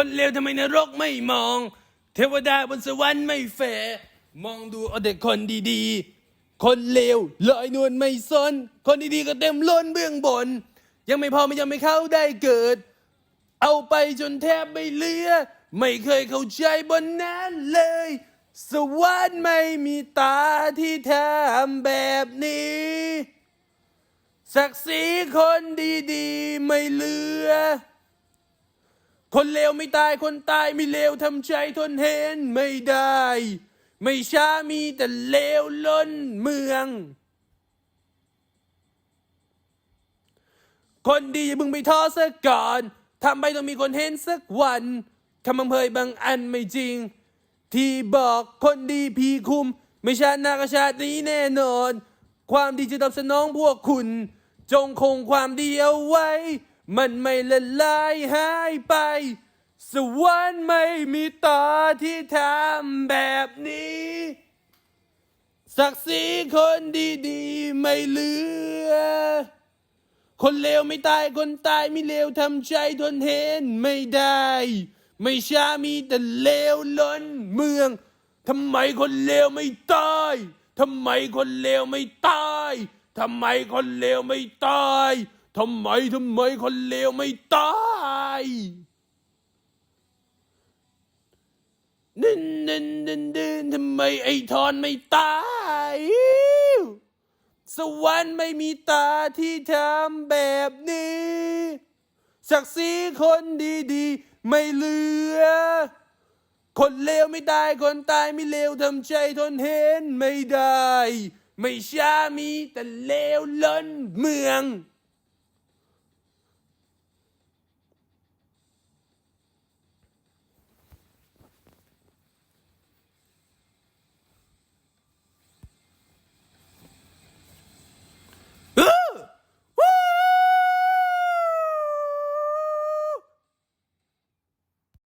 คนเลวทำไมนรกไม่มอง เทวดาบนสวรรค์ไม่แฝมองดูเอาแต่คนดีๆ คนเลวลอยนวลไม่สน คนดีๆก็เต็มล้นเบื้องบน ยังไม่พอไม่ยังไม่เข้าได้เกิด เอาไปจนแทบไม่เหลือ ไม่เคยเข้าใจบนนั้นเลย สวรรค์ไม่มีตาที่ทำแบบนี้ศักดิ์ศรีคนดีๆ ไม่เหลือ คนเลวไม่ตายคนตายไม่เลวทำใจทนเห็นไม่ได้ ไม่ช้ามีแต่เลวล้นเมือง คนดีอย่าเพิ่งไปท้อสักก่อนทำไปต้องมีคนเห็นสักวันคำบังเพยบางอันไม่จริง ที่บอกคนดีพีคุม ไม่ชาติหนากชาตินี้แน่นอน ความดีจะตอบสนองพวกคุณ จงคงความดีเอาไว้ มันไม่ละลายหายไป สวรรค์ไม่มีต่อที่ทำแบบนี้ ศักดิ์ศรีคนดีๆ ไม่เหลือ คนเลวไม่ตายคนตายไม่เลวทำใจทนเห็นไม่ได้ ไม่ช้ามีแต่เลวล้นเมืองทำไมคนเลวไม่ตายทำไมคนเลวไม่ตายทำไมคนเลวไม่ตาย ทำไมทำไมคนเลวไม่ตายนินนินนินนินทำไมไอ้ทอนไม่ตายสวรรค์ไม่มีตาที่ทำแบบนี้ศักดิ์ศรีคนดีๆ ไม่เหลือ คนเลวไม่ตายคนตายไม่เลวทำใจทนเห็นไม่ได้ ไม่ช้ามีแต่เลวล้นเมือง